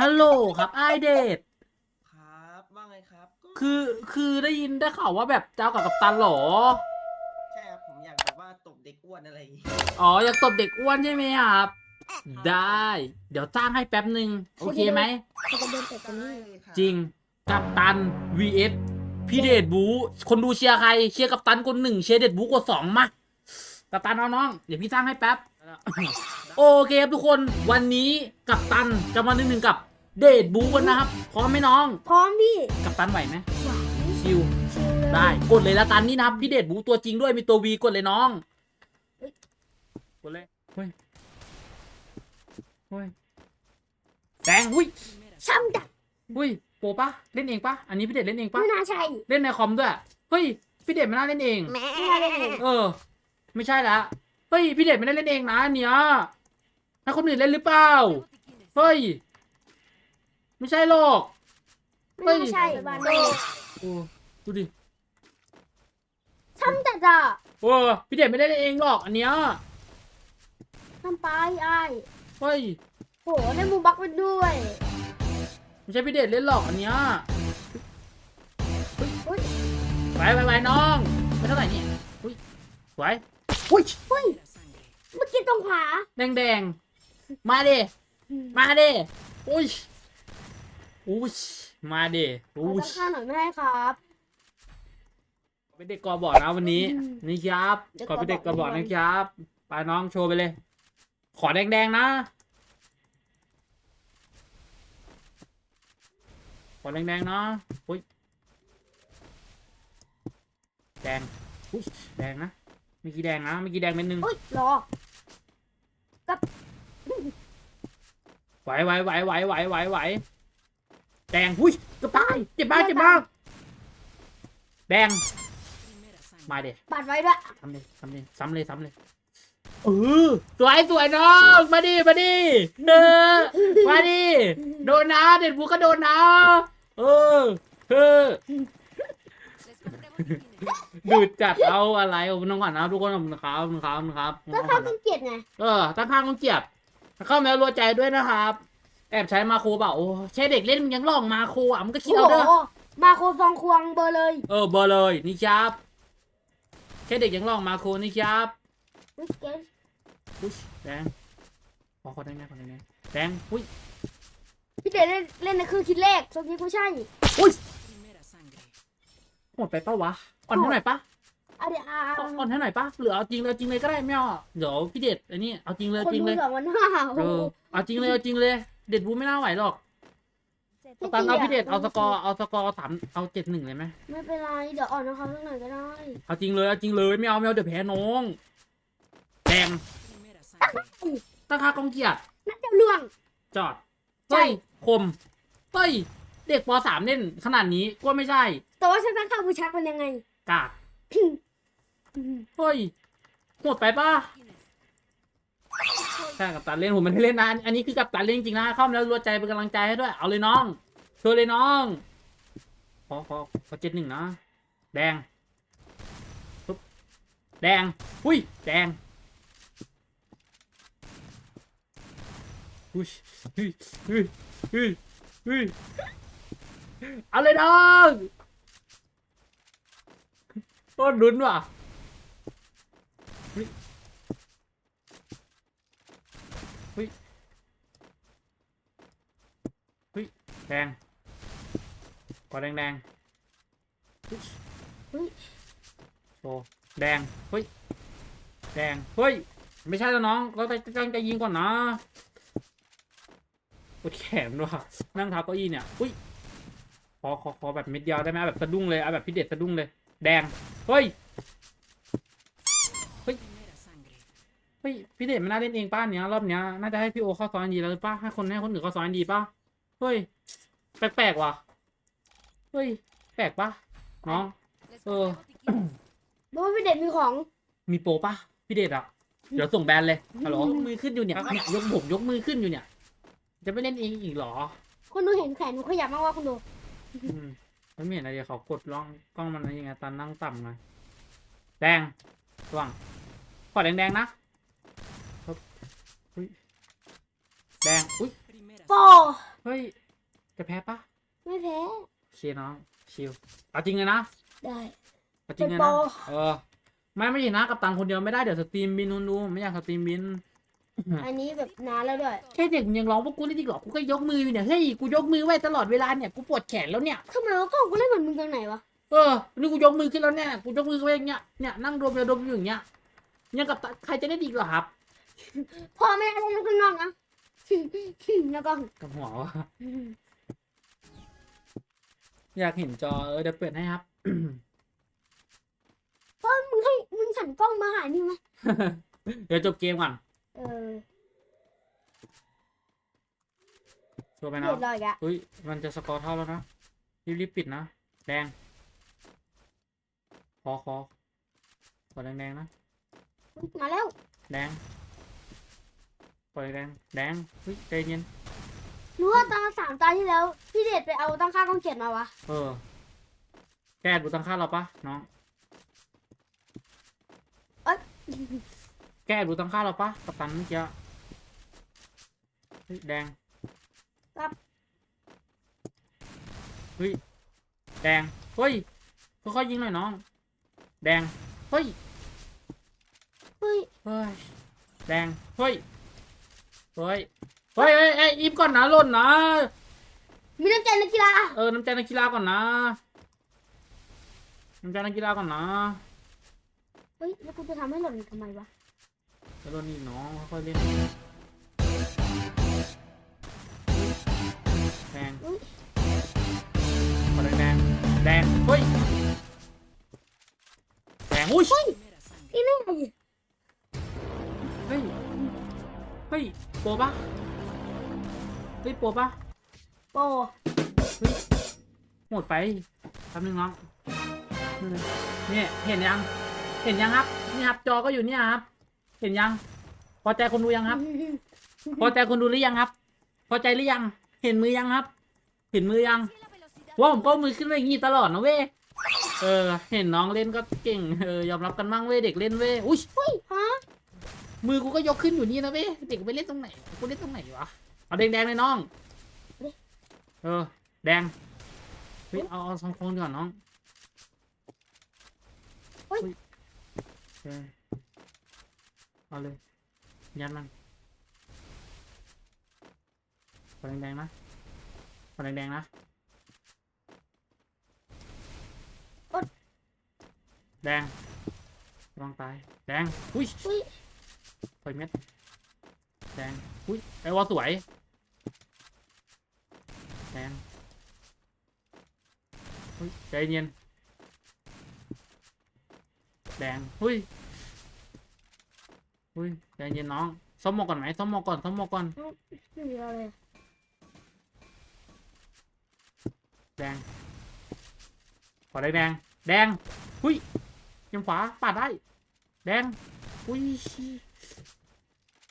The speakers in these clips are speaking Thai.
ฮัลโหลครับไอเดทครับว่าไงครับก็คือคือได้ยินได้ข่าวว่าแบบเจ้ากับกัปตันเหรอใช่ครับผมอยากแบบว่าตบเด็กอ้วนอะไรอย่างงี้ อ๋ออยากตบเด็กอ้วนใช่ไหมครับ ได้ เดี๋ยวจ้างให้แป๊บหนึ่งโอเคไหม เขาจะเดินเตะตรงได้นี้ค่ะจริงกัปตัน vs พี่เดชบู คนดูเชียร์ใคร เชียร์กัปตันคนหนึ่งเชียร์เดชบูกดสองมากัปตันเอาน้อง เดี๋ยวพี่สร้างให้แป๊บ โอเคครับทุกคนวันนี้กัปตันจะมาหนึ่งหนึ่งกับ เดชบูกันนะครับ พร้อมไหมน้อง พร้อมพี่กัปตันไหวไหมหวานชิวชิลเลยได้กดเลยละกันนี่นะครับพี่เดชบูตัวจริงด้วยมีตัววีกดเลยน้องเฮ้ยกดเลยเฮ้ยเฮ้ยแดงหุ้ยช้ำดักหุ้ยโปรปะเล่นเองปะอันนี้พี่เดชเล่นเองปะไม่น่าใช่เล่นในคอมด้วยเฮ้ยพี่เดชไม่น่าเล่นเองไม่น่าเล่นเองเออ ไม่ใช่ละเฮ้ยพี่เดชไม่ได้เล่นเองนะอันเนี้ยให้คนอื่นเล่นหรือเปล่าเฮ้ย ไม่ใช่หรอกไม่น่าใช่บานโดโอ้ดูดิช้ำจัดอะโอ้พี่เดชไม่ได้เล่นเองหรอกอันเนี้ยน้ำปลาไอ้ายเฮ้ยโหได้มูบักไปด้วย ไม่ใช่พี่เดชเล่นหรอกอันเนี้ยอุ้ยไปไปไปน้องไม่เท่าไหร่นี่อุ้ยสวยอุ้ยอุ้ยเมื่อกี้ตรงขวาแดงแดงๆมาเดมาเดอุ้ย อุ้ยมาเดขออุ้ยตั้งค่าหน่อยไม่ให้ครับเป็นเด็กกอบอดนะวันนี้อืมนี่ครับเด็กขอเป็นเด็กกอบอดกอบอดนะครับไปน้องโชว์ไปเลย ขอแดงๆนะ ขอแดงๆนะอุ้ยแดงอุ้ยแดงนะเมื่อกี้แดงนะเมื่อกี้แดงเป็นหนึ่งอุ้ยรอไหวไหวไหวไหวไหวไหวไหว แดงอุ้ยกระตายเจ็บมากเจ็บมากแดง มาเด็ปัดไว้ด้วยทำเลยทำเลยซ้ำเลยซ้ำเลยเออสวยสวยน้องมาดิมาดิเออมาดิโดนนะเด็ดบูก็โดนนะเออเออดูจัดเอาอะไรเอาน้องก่อนนะทุกคนขอบคุณครับขอบคุณครับขอบคุณครับก็ข้ามเป็นเกียรติไงเออตั้งข้างต้องเจียบเข้าแมวรัวใจด้วยนะครับ แอบใช้มาโครเปล่าโอ้ใช้เด็กเล่นมันยังลองมาโครอะมันก็คิดโอ้เอาโหเด้อมาโคฟองควงเบอร์เลยเออเบอร์เลยนี่ครับแค่เด็กยังลองมาโครนี่ครับอุ้ยเกสอุ้ยแดงขอขอแดงแดงขอแดงแดงแดงอุ้ยพี่เดชเล่นเล่นในเครื่องคิดเลขทรงนี้กูใช่อุ้ยหมดไปปะวะอ่อนเท่าไหร่ปะเอาเดี๋ยวอาอ่อนเท่าไหร่ปะหรือเอาจริงเลยเอาจริงเลยก็ได้ไม่เอาเดี๋ยวพี่เด็ดอันนี้เอาจริงเลยคนเอาจริงดูเลยสองวันห้าเออเอาจริงเลยเอาจริงเลย เด็ดบูไม่น่าไหวหรอกตังเอาพี่เด็ดเอาสกอร์เอาสกอร์สามเอาเจ็ดหนึ่งเลยไหมไม่เป็นไรเดี๋ยวอ่อนนะครับสักหน่อยก็ได้เอาจริงเลยเอาจริงเลยไม่เอาไม่เอาเดี๋ยวแพ้น้องแดงตั้งค่ากองเกียรตินัดเดียวเรื่องจอดใช่เฮ้ยคมเฮ้ยเด็กปสามเล่นขนาดนี้ก็ไม่ใช่แต่ว่าฉันตั้งค่าบูชักเป็นยังไงกากเฮ้ยหมดไปป่ะใช่กับตันเล่นผมไม่ได้เล่นนะอันอันนี้คือกับตันเล่นจริงนะเข้ามาแล้วรัวใจเป็นกำลังใจให้ด้วย เอาเลยน้องโชว์เลยน้องขอขอขอเจ็ดหนึ่งนะแดงปุ๊บแดงอุ้ยแดงอุ้ยเฮ้ยเฮ้ยเฮ้ยเฮ้ยเอาเลยน้องโคตรลุ้นว่ะเฮ้ยเฮ้ยเฮ้ย แดงกอแดงแดงเฮ้ยเฮ้ยโอ้แดงเฮ้ยแดงเฮ้ยไม่ใช่แล้วน้องเราจะตั้งใจยิงก่อนนะปวดแขนด้วยนั่งทับเก้าอี้เนี่ยอุ้ยขอขอขอแบบเม็ดเดียวได้ไหมเอาแบบสะดุ้งเลยเอาแบบพี่เด็ดสะดุ้งเลย แดงเฮ้ยเฮ้ยเฮ้ยพี่เด็ดมันน่าเล่นเองป้าเนี้ยรอบเนี้ยน่าจะให้พี่โอเข้าซ้อนดีแล้วหรือป้าให้คนให้คนอื่นเข้าซ้อนดีป้า เฮ้ย แปลกๆว่ะ เฮ้ย แปลกป้าน้องเออบอกว่าพี่เดชมีของ มีโปรปะพี่เดชอะ เดี๋ยวส่งแบนเลยฮัลโหลยกมือขึ้นอยู่เนี่ยเนี่ยยกบกยกมือขึ้นอยู่เนี่ย จะไม่เล่นเองอีกเหรอคนดูเห็นแขนหนูขยับมากว่าคุณดู อืมมันไม่เห็นอะไรเลยเขากดล่องกล้องมันอะไรยังไงตอนนั่งต่ำหน่อยแดงระวังขอแดงๆนะปึ๊บอุ้ยแดงอุ้ย โป เฮ้ย จะแพ้ปะไม่แพ้โอเคน้องชิลเอาจริงเลยนะได้ เอาจริงเลยเป็นนะโปร เออไม่ไม่ใช่นะกับตังคนเดียวไม่ได้เดี๋ยวสตรีมบินคนดูไม่อยากสตรีมบิน อันนี้แบบนานแล้วด้วยแค่เด็กมึงยังร้องพวกกูได้จริงเหรอกูก็ยกมืออยู่เนี่ยเฮ้ยกูยกมือไว้ตลอดเวลาเนี่ยกูปวดแขนแล้วเนี่ยทำไมวะกล้องกูเล่นเหมือนมึงตรงไหนวะเออนี่กูยกมือขึ้นแล้วเนี่ยกูยกมือไว้อย่างเงี้ยเนี่ยนั่งดมยาดมอยู่อย่างเงี้ยยังกับตาใครจะได้ดีกว่าครับพ่อไม่ได้เล่นข้างนอกนะ แล้วก็กับหัววะอยากเห็นจอเออเดี๋ยวเปิดให้ครับพ่อมึงให้มึงสั่นกล้องมาหานี่ไหมเดี๋ยวจบเกมก่อนเออชัวร์ไปเรีนะยบร้อยอะเฮ้ยมันจะสกอร์เท่าแล้วนะรีบรีบปิดนะแดงขอขอขอแดงแดงๆนะ มาแล้ว แดง ปล่อยแดงแดงเฮ้ยใจเย็นรู้ว่าตอนสามตาที่แล้ว พี่เดชไปเอาตั้งค่ากล้องเจ็ดมาวะ เออ แกดูตั้งค่าเราปะน้อง เอ้ยแกดูตั้งค่าเราปะกัปตันเมื่อกี้เฮ้ยแดงครับ เฮ้ยแดงเฮ้ยค่อยๆยิงหน่อยน้อง แดงเฮ้ยเฮ้ย เฮ้ยแดงเฮ้ย เฮ้ยเฮ้ยเฮ้ยเอ้ยอีฟก่อนนะหล่นนะ มีน้ำใจนักกีฬาเออ น้ำใจนักกีฬาก่อนนะ น้ำใจนักกีฬาก่อนนะเฮ้ยแล้วกูจะทำให้หล่นทำไมวะแล้วโดนนี่น้องค่อยๆเล่นแดงอุ๊ยขอแดงแดงแดงเฮ้ย แดงอุ้ยนี่นี่ไงเฮ้ย เฮ้ย โปรปะเฮ้ยโปรปะโปรหมดไปแป๊บนึงน้องนี่เลยเนี่ยเห็นยัง เห็นยังครับ นี่ครับ จอก็อยู่เนี่ยครับ เห็นยัง พอใจคนดูยังครับ พอใจคนดูหรือยังครับ พอใจหรือยัง เห็นมือยังครับ เห็นมือยังว่าผมก็มือขึ้นไปอย่างงี้ตลอดนะเว้ย เออ เห็นน้องเล่นก็เก่ง เออ ยอมรับกันบ้างเว้ยเด็กเล่นเว้ย อุ้ยฮะ มือกูก็ยกขึ้นอยู่นี่นะเว้ยเด็กไปเล่นตรงไหนกูเล่นตรงไหนวะเอาแดงๆเลยน้องเออ แดงเฮ้ยเอาเอาสองคนก่อนน้องเฮ้ยเออเอาเลยยันมันขอแดงๆนะขอแดงๆนะแดงระวังตายแดงอุ้ย อุ้ยปล่อยเม็ดแดงอุ้ยไอวอลสวยแดงอุ้ยใจเย็นแดงอุ้ยอุ้ยใจเย็นน้องซ่อมหมอกก่อนไหมซ่อมหมอกก่อนซ่อมหมอกก่อนไม่มีอะไรแดงขอแดง แดงแดงอุ้ยยังขวาปาดได้ แดงอุ้ย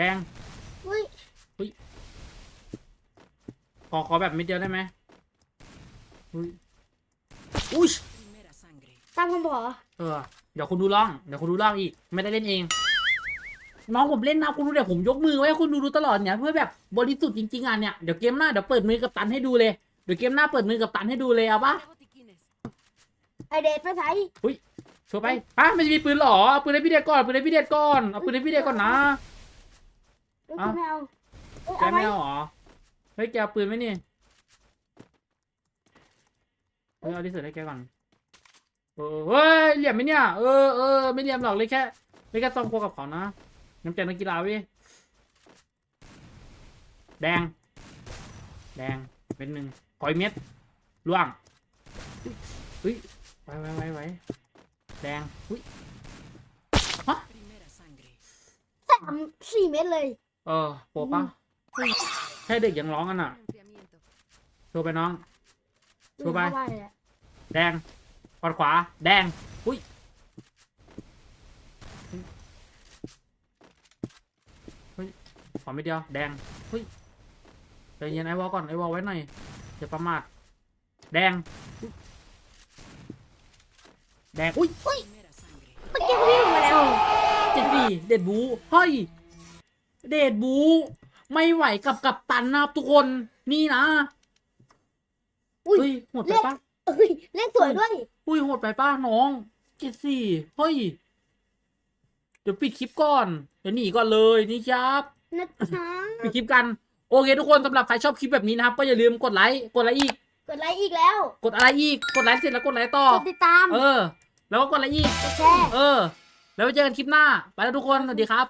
แดงอุ้ยขอขอแบบมิดเดียวได้ไหมอุ้ยอุ้ย Primera sangre. ตามคำบอกเหรอเออ เดี๋ยวคุณดูล่อง เดี๋ยวคุณดูล่องอีก ไม่ได้เล่นเอง น้องผมเล่นนะคุณดูเดี๋ยวผมยกมือไว้ให้คุณดูดูตลอดเนี่ยเพื่อแบบบริสุทธิ์จริงๆอะเนี่ย เดี๋ยวเกมหน้าเดี๋ยวเปิดมือกับตันให้ดูเลย เดี๋ยวเกมหน้าเปิดมือกับตันให้ดูเลยเอาปะ Tres botiquines. ไอเดชไปไหนโชว์ไปฮะไม่มีปืนเหรอ เอาปืนให้พี่เดชก่อน ปืนให้พี่เดชก่อน เอาปืนให้พี่เดชก่อนนะ เอ้ยเอ้ากูไม่เอาเอ้ยแกเอาไหมไม่เอาเหรอ เฮ้ยแกเอาปืนไหมนี่เฮ้ยเอาที่สุดให้แกก่อนเออเฮ้ยเหลี่ยมไหมเนี่ย เออเออไม่เหลี่ยมหรอกเลยแค่เลยแค่ต้องควกับเขานะน้ำใจนักกีฬาเว้ยแดง แดงเป็นหนึ่งขอยเม็ดล่วงเฮ้ยไว้ไว้ไว้ไว้แดงอุ้ย Primera sangre. สามสี่เม็ดเลย เออโปะปะเฮ้ยแค่เด็กยังร้องกันอะ Enfriamiento. โชว์ไปน้องชูไปเข้าเลยอะแดงขวาขวา แดง อุ้ย เฮ้ย ขอไม่เดียว แดง เฮ้ยใจเย็นไอ้วอลก่อน ไอ้วอลไว้หน่อยอย่าประมาท แดงอุ๊ยแดง อุ้ย Primera sangre. เมื่อกี้กูวิ่งมาแล้วเจ็ดสี่เด็ดบูเฮ้ย เด็ดบู ไม่ไหวกับกับตันนะครับทุกคนนี่นะอุ้ยเฮ้ยโหดไปปะเอ้ยเลขสวยด้วยอุ้ยโหดไปป้าน้องเจ็ดสี่เฮ้ย เดี๋ยวปิดคลิปก่อน เดี๋ยวหนีก่อนเลยนี่ครับนะจ๊ะปิดคลิปกัน โอเคทุกคนสำหรับใครชอบคลิปแบบนี้นะครับ ก็อย่าลืมกดไลค์กดไลค์อีก กดไลค์อีกแล้ว กดอะไรอีก กดไลค์เสร็จแล้วกดไลค์ต่อ กดติดตามเออ แล้วก็กดอะไรอีก กดแชร์ เออ แล้วไปเจอกันคลิปหน้า ไปแล้วทุกคน สวัสดีครับ